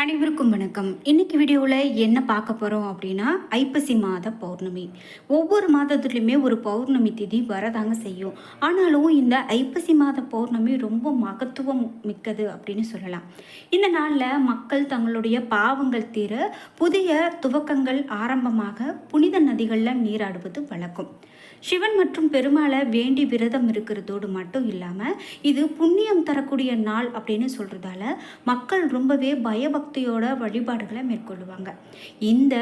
அனைவருக்கும் வணக்கம். இன்னைக்கு வீடியோவில் என்ன பார்க்க போகிறோம் அப்படின்னா ஐப்பசி மாத பௌர்ணமி. ஒவ்வொரு மாதத்துலேயுமே ஒரு பௌர்ணமி திதி வரதாங்க செய்யும். ஆனாலும் இந்த ஐப்பசி மாத பௌர்ணமி ரொம்ப மகத்துவம் மிக்கது அப்படின்னு சொல்லலாம். இந்த நாளில் மக்கள் தங்களுடைய பாவங்கள் தீர புதிய துவக்கங்கள் ஆரம்பமாக புனித நதிகளில் நீராடுவது வழக்கம். சிவன் மற்றும் பெருமாளை வேண்டி விரதம் இருக்கிறதோடு மட்டும் இல்லாமல் இது புண்ணியம் தரக்கூடிய நாள் அப்படின்னு சொல்கிறதால மக்கள் ரொம்பவே பயபக்தியோட வழிபாடுகளை மேற்கொள்ளுவாங்க. இந்த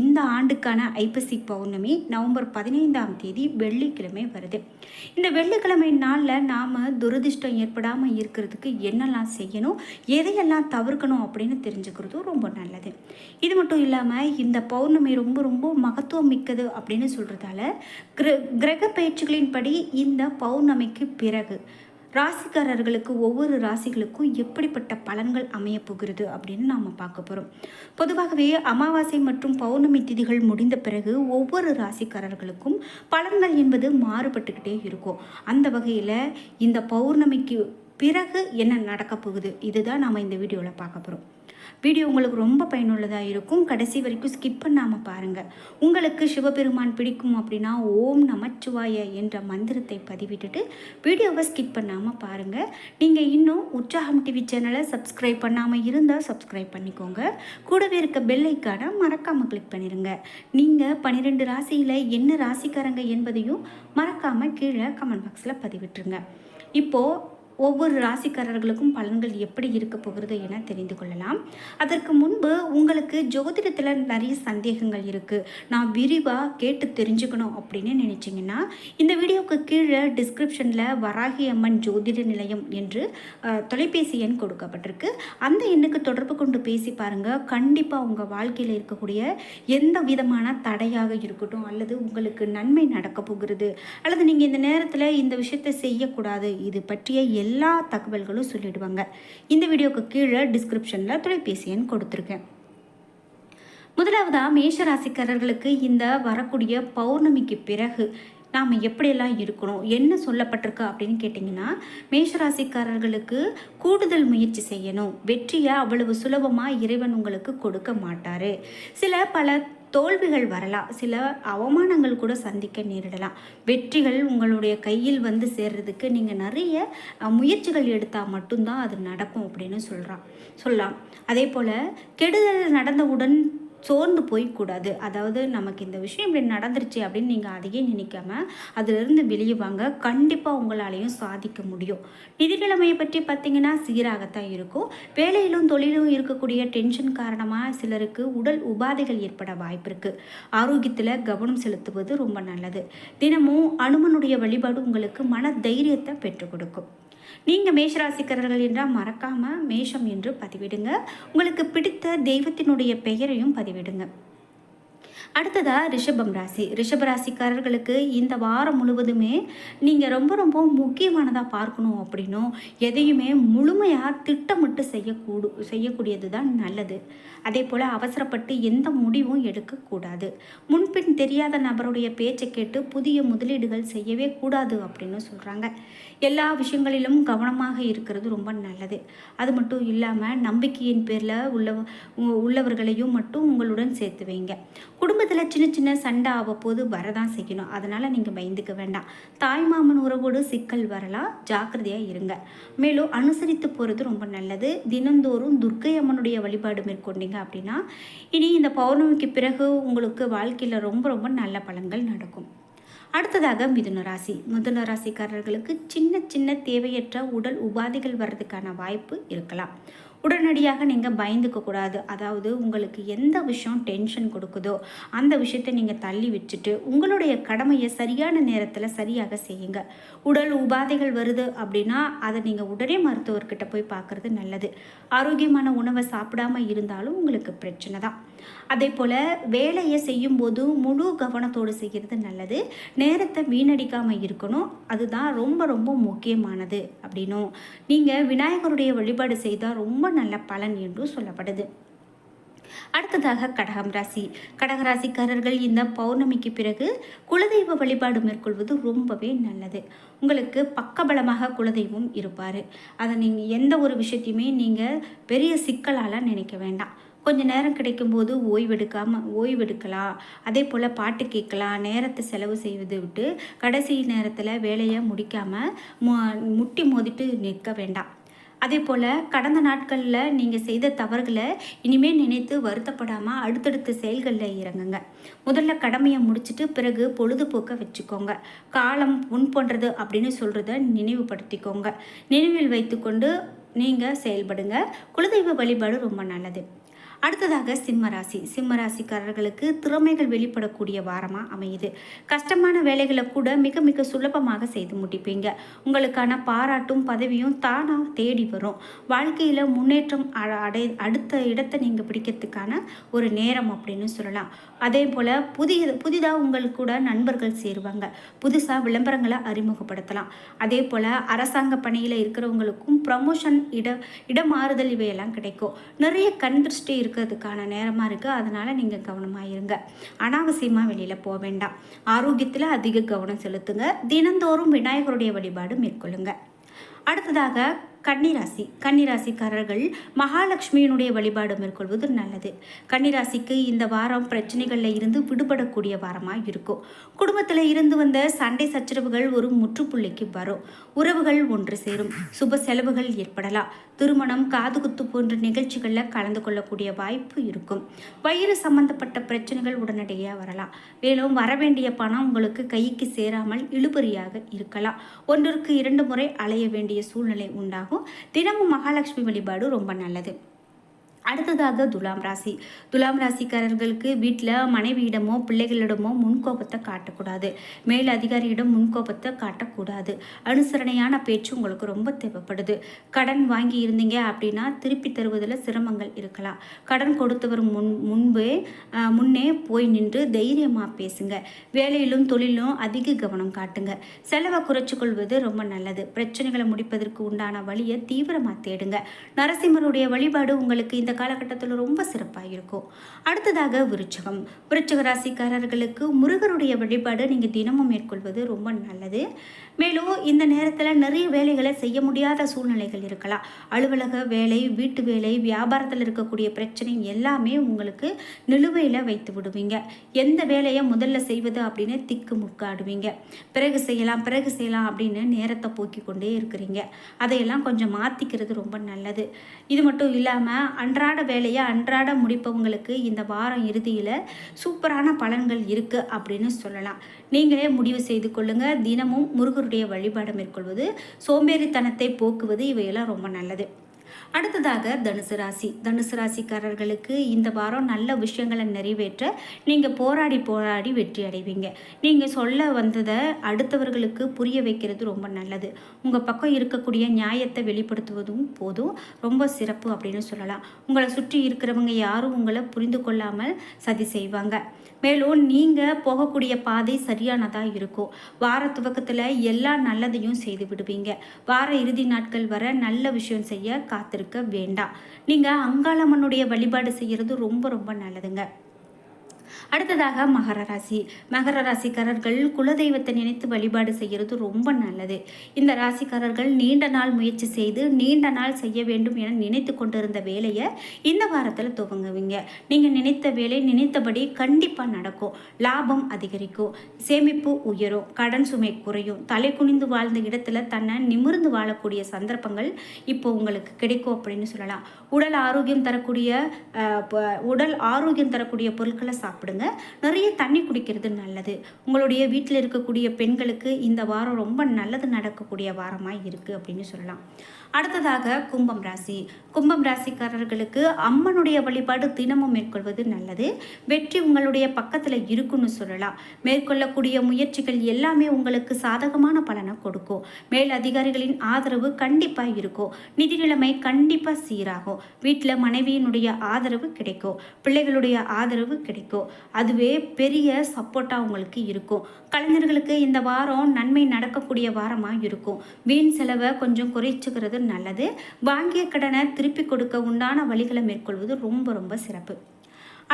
இந்த ஆண்டுக்கான ஐப்பசி பௌர்ணமி நவம்பர் பதினைந்தாம் தேதி வெள்ளிக்கிழமை வருது. இந்த வெள்ளிக்கிழமை நாளில் நாம் துரதிர்ஷ்டம் ஏற்படாமல் இருக்கிறதுக்கு என்னெல்லாம் செய்யணும் எதையெல்லாம் தவிர்க்கணும் அப்படின்னு தெரிஞ்சுக்கிறதும் ரொம்ப நல்லது. இது மட்டும் இல்லாமல் இந்த பௌர்ணமி ரொம்ப ரொம்ப மகத்துவம் மிக்கது அப்படின்னு சொல்கிறதால கிர கிரக பயிற்சிகளின்படி இந்த பௌர்ணமிக்கு பிறகு ராசிக்காரர்களுக்கு ஒவ்வொரு ராசிகளுக்கும் எப்படிப்பட்ட பலன்கள் அமையப் போகிறது அப்படின்னு நாம் பார்க்க போகிறோம் பொதுவாகவே அமாவாசை மற்றும் பௌர்ணமி திதிகள் முடிந்த பிறகு ஒவ்வொரு ராசிக்காரர்களுக்கும் பலன்கள் என்பது மாறுபட்டுக்கிட்டே இருக்கும். அந்த வகையில் இந்த பௌர்ணமிக்கு பிறகு என்ன நடக்கப் போகுது? இதுதான் நாம் இந்த வீடியோவில் பார்க்க போகிறோம் வீடியோ உங்களுக்கு ரொம்ப பயனுள்ளதாக இருக்கும். கடைசி வரைக்கும் ஸ்கிப் பண்ணாமல் பாருங்கள் உங்களுக்கு சிவபெருமான் பிடிக்கும் அப்படின்னா ஓம் நமச்சிவாய என்ற மந்திரத்தை பதிவிட்டுட்டு வீடியோவை ஸ்கிப் பண்ணாமல் பாருங்கள் நீங்கள் இன்னும் உற்சாகம் டிவி சேனலை சப்ஸ்கிரைப் பண்ணாமல் இருந்தால் சப்ஸ்கிரைப் பண்ணிக்கோங்க. கூடவே இருக்க பெல்லைக்கான மறக்காமல் கிளிக் பண்ணிடுங்க நீங்கள் பன்னிரெண்டு ராசியில் என்ன ராசிக்காரங்க என்பதையும் மறக்காமல் கீழே கமெண்ட் பாக்ஸில் பதிவிட்டுருங்க. இப்போது ஒவ்வொரு ராசிக்காரர்களுக்கும் பலன்கள் எப்படி இருக்க போகிறது என தெரிந்து கொள்ளலாம். அதற்கு முன்பு உங்களுக்கு ஜோதிடத்தில் நிறைய சந்தேகங்கள் இருக்குது நான் விரிவாக கேட்டு தெரிஞ்சுக்கணும் அப்படின்னு நினச்சிங்கன்னா இந்த வீடியோவுக்கு கீழே டிஸ்கிரிப்ஷனில் வராகி அம்மன் ஜோதிட நிலையம் என்று தொலைபேசி எண் கொடுக்கப்பட்டிருக்கு. அந்த எண்ணுக்கு தொடர்பு கொண்டு பேசி பாருங்கள் கண்டிப்பாக உங்கள் வாழ்க்கையில் இருக்கக்கூடிய எந்த விதமான தடையாக இருக்கட்டும் அல்லது உங்களுக்கு நன்மை நடக்க போகிறது அல்லது நீங்கள் இந்த நேரத்தில் இந்த விஷயத்தை செய்யக்கூடாது இது பற்றிய எல்லா எல்லா தகவல்களும் சொல்லிடுவாங்க. இந்த வீடியோக்கு கீழே டிஸ்கிரிப்ஷனில் தொலைபேசி எண் கொடுத்துருக்கேன். முதலாவதாக மேஷ ராசிக்காரர்களுக்கு இந்த வரக்கூடிய பௌர்ணமிக்கு பிறகு நாம் எப்படியெல்லாம் இருக்கணும் என்ன சொல்லப்பட்டிருக்கு அப்படின்னு கேட்டிங்கன்னா மேஷராசிக்காரர்களுக்கு கூடுதல் முயற்சி செய்யணும். வெற்றியை அவ்வளவு சுலபமாக இறைவன் உங்களுக்கு கொடுக்க மாட்டார். சில பல தோல்விகள் வரலாம். சில அவமானங்கள் கூட சந்திக்க நேரிடலாம். வெற்றிகள் உங்களுடைய கையில் வந்து சேர்றதுக்கு நீங்கள் நிறைய முயற்சிகள் எடுத்தால் மட்டும்தான் அது நடக்கும் அப்படின்னு சொல்கிறான் சொல்லலாம். அதே போல் கெடுதல் நடந்தவுடன் சோர்ந்து போய்க்கூடாது. அதாவது நமக்கு இந்த விஷயம் இப்படி நடந்துருச்சு அப்படின்னு நீங்கள் அதையே நினைக்காம அதிலிருந்து வெளியே வாங்க. கண்டிப்பாக உங்களாலையும் சாதிக்க முடியும். நிதி நிலைமையை பற்றி பார்த்தீங்கன்னா சீராகத்தான் இருக்கும். வேலையிலும் தொழிலும் இருக்கக்கூடிய டென்ஷன் காரணமாக சிலருக்கு உடல் உபாதைகள் ஏற்பட வாய்ப்பு இருக்குது ஆரோக்கியத்தில் கவனம் செலுத்துவது ரொம்ப நல்லது. தினமும் அனுமனுடைய வழிபாடு உங்களுக்கு மன தைரியத்தை பெற்றுக் கொடுக்கும். நீங்கள் மேஷராசிக்காரர்கள் என்றால் மறக்காமல் மேஷம் என்று பதிவிடுங்க. உங்களுக்கு பிடித்த தெய்வத்தினுடைய பெயரையும் பதிவிடுங்க. அடுத்ததாக ரிஷபம் ராசி. ரிஷப ராசிக்காரர்களுக்கு இந்த வாரம் முழுவதுமே நீங்கள் ரொம்ப ரொம்ப முக்கியமானதாக பார்க்கணும் அப்படின்னும் எதையுமே முழுமையாக திட்டமிட்டு செய்யக்கூடு செய்யக்கூடியது தான் நல்லது. அதே போல் அவசரப்பட்டு எந்த முடிவும் எடுக்கக்கூடாது. முன்பின் தெரியாத நபருடைய பேச்சை கேட்டு புதிய முதலீடுகள் செய்யவே கூடாது அப்படின்னு சொல்கிறாங்க எல்லா விஷயங்களிலும் கவனமாக இருக்கிறது ரொம்ப நல்லது. அது மட்டும் இல்லாமல் நம்பிக்கையின் பேரில் உள்ள உள்ளவர்களையும் மட்டும் உங்களுடன் சேர்த்து வைங்க. குடும்பத்தில் சின்ன சின்ன சண்டை அவ்வப்போது வரதான் செய்யணும். அதனால் நீங்கள் பயந்துக்க வேண்டாம். தாய் மாமன் உறவோடு சிக்கல் வரலாம் ஜாக்கிரதையாக இருங்க. மேலும் அனுசரித்து போகிறது ரொம்ப நல்லது. தினந்தோறும் துர்க்கை அம்மனுடைய வழிபாடு மேற்கொண்டீங்க அப்படின்னா இனி இந்த பௌர்ணமிக்கு பிறகு உங்களுக்கு வாழ்க்கையில் ரொம்ப ரொம்ப நல்ல பலன்கள் நடக்கும். அடுத்ததாக மிதுன ராசி. மிதுன ராசிக்காரர்களுக்கு சின்ன சின்ன தேவையற்ற உடல் உபாதைகள் வர்றதுக்கான வாய்ப்பு இருக்கலாம். உடனடியாக நீங்கள் பயந்துக்க கூடாது. அதாவது உங்களுக்கு எந்த விஷயம் டென்ஷன் கொடுக்குதோ அந்த விஷயத்தை நீங்கள் தள்ளி வச்சுட்டு உங்களுடைய கடமையை சரியான நேரத்தில் சரியாக செய்யுங்க. உடல் உபாதைகள் வருது அப்படின்னா அதை நீங்கள் உடனே மருத்துவர்கிட்ட போய் பார்க்குறது நல்லது. ஆரோக்கியமான உணவை சாப்பிடாம இருந்தாலும் உங்களுக்கு பிரச்சனை தான். அதே போல் வேலையை செய்யும்போது முழு கவனத்தோடு செய்கிறது நல்லது. நேரத்தை வீணடிக்காமல் இருக்கணும். அதுதான் ரொம்ப ரொம்ப முக்கியமானது அப்படின்னும். நீங்கள் விநாயகருடைய வழிபாடு செய்தால் ரொம்ப நல்ல பலன் என்றும் சொல்லப்படுது. அடுத்ததாக கடகம் ராசி. கடகராசிக்காரர்கள் இந்த பௌர்ணமிக்கு பிறகு குலதெய்வ வழிபாடு மேற்கொள்வது ரொம்பவே நல்லது. உங்களுக்கு பக்கபலமாக குலதெய்வம் இருப்பார். அதை நீங்கள் எந்த ஒரு விஷயத்தையுமே நீங்கள் பெரிய சிக்கலால் நினைக்க வேண்டாம். கொஞ்சம் நேரம் கிடைக்கும்போது ஓய்வெடுக்காமல் ஓய்வெடுக்கலாம். அதே போல் பாட்டு கேட்கலாம். நேரத்தை செலவு செய்வது விட்டு கடைசி நேரத்தில் வேலையை முடிக்காமல் மு முட்டி மோதிட்டு நிற்க வேண்டாம். அதே போல் கடந்த நாட்களில் நீங்கள் செய்த தவறுகளை இனிமேல் நினைத்து வருத்தப்படாமல் அடுத்தடுத்த செயல்களில் இறங்குங்க. முதல்ல கடமையை முடிச்சுட்டு பிறகு பொழுதுபோக்க வச்சுக்கோங்க. காலம் உன் போன்றது அப்படின்னு சொல்கிறத நினைவுபடுத்திக்கோங்க. நினைவில் வைத்துக்கொண்டு நீங்கள் செயல்படுங்க. குலதெய்வ வழிபாடு ரொம்ப நல்லது. அடுத்ததாக சிம்மராசி சிம்மராசிக்காரர்களுக்கு திறமைகள் வெளிப்படக்கூடிய வாரமாக அமையுது. கஷ்டமான வேலைகளை கூட மிக மிக சுலபமாக செய்து முடிப்பீங்க. உங்களுக்கான பாராட்டும் பதவியும் தானாக தேடி வரும். வாழ்க்கையில் முன்னேற்றம் அடை அடுத்த இடத்தை நீங்கள் பிடிக்கிறதுக்கான ஒரு நேரம் அப்படின்னு சொல்லலாம். அதே போல் புதிய புதிதாக உங்களுக்கு கூட நண்பர்கள் சேருவாங்க. புதுசாக விளம்பரங்களை அறிமுகப்படுத்தலாம். அதே போல் அரசாங்க பணியில் இருக்கிறவங்களுக்கும் ப்ரமோஷன் இட இடமாறுதல் இவையெல்லாம் கிடைக்கும். நிறைய கண் திருஷ்டி இருக்கிறதுக்கான நேரமாக இருக்குது அதனால் நீங்கள் கவனமாக இருங்க அனாவசியமாக வெளியில் போக வேண்டாம். ஆரோக்கியத்தில் அதிக கவனம் செலுத்துங்க. தினந்தோறும் விநாயகருடைய வழிபாடு மேற்கொள்ளுங்க. அடுத்ததாக கன்னிராசி. கன்னிராசிக்காரர்கள் மகாலட்சுமியினுடைய வழிபாடு மேற்கொள்வது நல்லது. கன்னிராசிக்கு இந்த வாரம் பிரச்சனைகளில் இருந்து விடுபடக்கூடிய வாரமாக இருக்கும். குடும்பத்தில் இருந்து வந்த சண்டை சச்சரவுகள் ஒரு முற்றுப்புள்ளிக்கு வரும். உறவுகள் ஒன்று சேரும். சுப செலவுகள் ஏற்படலாம். திருமணம் காதுகுத்து போன்ற நிகழ்ச்சிகளில் கலந்து கொள்ளக்கூடிய வாய்ப்பு இருக்கும். வயிறு சம்பந்தப்பட்ட பிரச்சனைகள் உடனடியாக வரலாம். மேலும் வரவேண்டிய பணம் உங்களுக்கு கைக்கு சேராமல் இழுபறியாக இருக்கலாம். ஒன்றிற்கு இரண்டு முறை அலைய வேண்டிய சூழ்நிலை உண்டாகும். ஆகும் தினமும் மகாலட்சுமி வழிபாடு ரொம்ப நல்லது. அடுத்ததாக துலாம் ராசி. துலாம் ராசிக்காரர்களுக்கு வீட்டில் மனைவியிடமோ பிள்ளைகளிடமோ முன்கோபத்தை காட்டக்கூடாது. மேல் அதிகாரியிடம் முன்கோபத்தை காட்டக்கூடாது. அனுசரணையான பேச்சு உங்களுக்கு ரொம்ப தேவைப்படுது. கடன் வாங்கி இருந்தீங்க அப்படின்னா திருப்பி தருவதில் சிரமங்கள் இருக்கலாம். கடன் கொடுத்தவர் முன் முன்பே முன்னே போய் நின்று தைரியமாக பேசுங்க. வேலையிலும் தொழிலும் அதிக கவனம் காட்டுங்க. செலவை குறைச்சிக்கொள்வது ரொம்ப நல்லது. பிரச்சனைகளை முடிப்பதற்கு உண்டான வழியை தீவிரமாக தேடுங்க. நரசிம்மருடைய வழிபாடு உங்களுக்கு இந்த காலகட்டத்தில் ரொம்ப சிறப்பாக இருக்கும் அடுத்ததாக விருச்சகம். விருச்சக ராசிக்காரர்களுக்கு முருகருடைய வழிபாடு நீங்கள் தினமும் மேற்கொள்வது ரொம்ப நல்லது. மேலும் இந்த நேரத்தில் நிறைய வேலைகளை செய்ய முடியாத சூழ்நிலைகள் இருக்கலாம். அலுவலக வேலை வீட்டு வேலை வியாபாரத்தில் இருக்கக்கூடிய பிரச்சனை எல்லாமே உங்களுக்கு நிலுவையில் வைத்து விடுவீங்க. எந்த வேலையை முதல்ல செய்வது அப்படின்னு திக்கு முக்காடுவீங்க. பிறகு செய்யலாம் பிறகு செய்யலாம் அப்படின்னு நேரத்தை போக்கி கொண்டே இருக்கிறீங்க. அதையெல்லாம் கொஞ்சம் மாற்றிக்கிறது ரொம்ப நல்லது. இது மட்டும் இல்லாமல் அன்றாட வேலையை அன்றாட முடிப்பவங்களுக்கு இந்த வாரம் இறுதியில் சூப்பரான பலன்கள் இருக்குது அப்படின்னு சொல்லலாம். நீங்களே முடிவு செய்து கொள்ளுங்கள் தினமும் முருகருடைய வழிபாடு மேற்கொள்வது சோம்பேறித்தனத்தை போக்குவது இவையெல்லாம் ரொம்ப நல்லது. அடுத்ததாக தனுசு ராசி. தனுசு ராசிக்காரர்களுக்கு இந்த வாரம் நல்ல விஷயங்களை நிறைவேற்ற நீங்கள் போராடி போராடி வெற்றி அடைவீங்க. நீங்கள் சொல்ல வந்ததை அடுத்தவர்களுக்கு புரிய வைக்கிறது ரொம்ப நல்லது. உங்கள் பக்கம் இருக்கக்கூடிய நியாயத்தை வெளிப்படுத்துவதும் போதும். ரொம்ப சிறப்பு அப்படின்னு சொல்லலாம். உங்களை சுற்றி இருக்கிறவங்க யாரும் உங்களை புரிந்து கொள்ளாமல் சதி செய்வாங்க. மேலும் நீங்கள் போகக்கூடிய பாதை சரியானதாக இருக்கும். வார துவக்கத்தில் எல்லா நல்லதையும் செய்து விடுவீங்க. வார இறுதி நாட்கள் வர நல்ல விஷயம் செய்ய காத்திருக்க வேண்டாம். நீங்கள் அங்காளம்மனுடைய வழிபாடு செய்கிறது ரொம்ப ரொம்ப நல்லதுங்க. அடுத்ததாக மகர ராசி. மகர ராசிக்காரர்கள் குலதெய்வத்தை நினைத்து வழிபாடு செய்கிறது ரொம்ப நல்லது. இந்த ராசிக்காரர்கள் நீண்ட நாள் முயற்சி செய்து நீண்ட நாள் செய்ய வேண்டும் என நினைத்து கொண்டிருந்த வேலையை இந்த வாரத்தில் துவங்குவீங்க. நீங்கள் நினைத்த வேலை நினைத்தபடி கண்டிப்பாக நடக்கும். லாபம் அதிகரிக்கும். சேமிப்பு உயரும். கடன் சுமை குறையும். தலை குனிந்து வாழ்ந்த இடத்துல தன்னை நிமிர்ந்து வாழக்கூடிய சந்தர்ப்பங்கள் இப்போ உங்களுக்கு கிடைக்கும் அப்படின்னு சொல்லலாம். உடல் ஆரோக்கியம் தரக்கூடிய உடல் ஆரோக்கியம் தரக்கூடிய பொருட்களை சாப்பிடுங்க. நிறைய தண்ணி குடிக்கிறது நல்லது. உங்களுடைய வீட்டில் இருக்கக்கூடிய பெண்களுக்கு இந்த வாரம் ரொம்ப நல்லது நடக்கக்கூடிய வாரமாக இருக்குது அப்படின்னு சொல்லலாம். அடுத்ததாக கும்பம் ராசி. கும்பம் ராசிக்காரர்களுக்கு அம்மனுடைய வழிபாடு தினமும் மேற்கொள்வது நல்லது. வெற்றி உங்களுடைய பக்கத்தில் இருக்குன்னு சொல்லலாம். மேற்கொள்ளக்கூடிய முயற்சிகள் எல்லாமே உங்களுக்கு சாதகமான பலனை கொடுக்கும். மேல் அதிகாரிகளின் ஆதரவு கண்டிப்பாக இருக்கும். நிதி நிலைமை கண்டிப்பாக சீராகும். வீட்டில் மனைவியினுடைய ஆதரவு கிடைக்கும். பிள்ளைகளுடைய ஆதரவு கிடைக்கும். அதுவே பெரிய சப்போர்ட்டாக உங்களுக்கு இருக்கும். கலைஞர்களுக்கு இந்த வாரம் நன்மை நடக்கக்கூடிய வாரமாக இருக்கும். வீண் செலவை கொஞ்சம் குறைச்சிக்கிறது நல்லது. வாங்கிய கடனை திருப்பி கொடுக்க உண்டான வழிகளை மேற்கொள்வது ரொம்ப ரொம்ப சிறப்பு.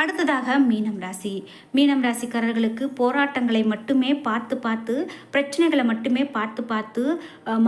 அடுத்ததாக மீனம் ராசி. மீனம் ராசிக்காரர்களுக்கு போராட்டங்களை மட்டுமே பார்த்து பார்த்து பிரச்சனைகளை மட்டுமே பார்த்து பார்த்து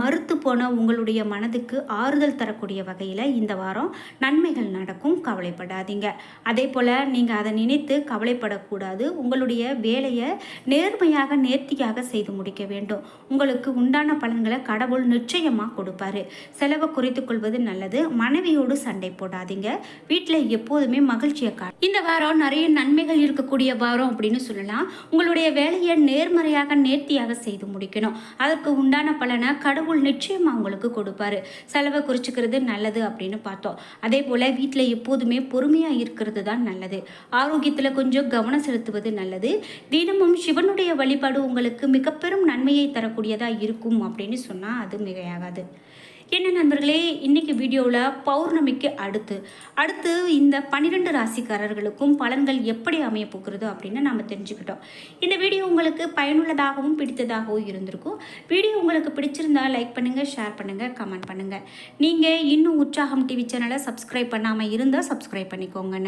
மறுத்து போன உங்களுடைய மனதுக்கு ஆறுதல் தரக்கூடிய வகையில் இந்த வாரம் நன்மைகள் நடக்கும். கவலைப்படாதீங்க. அதே போல் நீங்கள் அதை நினைத்து கவலைப்படக்கூடாது. உங்களுடைய வேலையை நேர்மையாக நேர்த்தியாக செய்து முடிக்க வேண்டும். உங்களுக்கு உண்டான பலன்களை கடவுள் நிச்சயமாக கொடுப்பாரு. செலவை குறைத்துக் கொள்வது நல்லது. மனைவியோடு சண்டை போடாதீங்க. வீட்டில் எப்போதுமே மகிழ்ச்சியை கா இந்த வாரம் நிறைய நன்மைகள் இருக்கக்கூடிய வாரம் அப்படின்னு சொல்லலாம். உங்களுடைய வேலையை நேர்மறையாக நேர்த்தியாக செய்து முடிக்கணும். அதற்கு உண்டான பலனை கடவுள் நிச்சயமாக உங்களுக்கு கொடுப்பாரு. செலவை குறிச்சிக்கிறது நல்லது அப்படின்னு பார்த்தோம். அதே போல் வீட்டில் எப்போதுமே பொறுமையாக இருக்கிறது தான் நல்லது. ஆரோக்கியத்தில் கொஞ்சம் கவனம் செலுத்துவது நல்லது. தினமும் சிவனுடைய வழிபாடு உங்களுக்கு மிக பெரும் நன்மையை தரக்கூடியதாக இருக்கும் அப்படின்னு சொன்னால் அது மிகையாகாது. என்ன நண்பர்களே இன்றைக்கி வீடியோவில் பௌர்ணமிக்கு அடுத்து அடுத்து இந்த பன்னிரெண்டு ராசிக்காரர்களுக்கும் பலன்கள் எப்படி அமைய போகிறது அப்படின்னு நம்ம தெரிஞ்சுக்கிட்டோம். இந்த வீடியோ உங்களுக்கு பயனுள்ளதாகவும் பிடித்ததாகவும் இருந்திருக்கும். வீடியோ உங்களுக்கு பிடிச்சிருந்தா லைக் பண்ணுங்கள் ஷேர் பண்ணுங்கள் கமெண்ட் பண்ணுங்கள் நீங்கள் இன்னும் உற்சாகம் டிவி சேனலை சப்ஸ்கிரைப் பண்ணாமல் இருந்தால் சப்ஸ்கிரைப் பண்ணிக்கோங்க.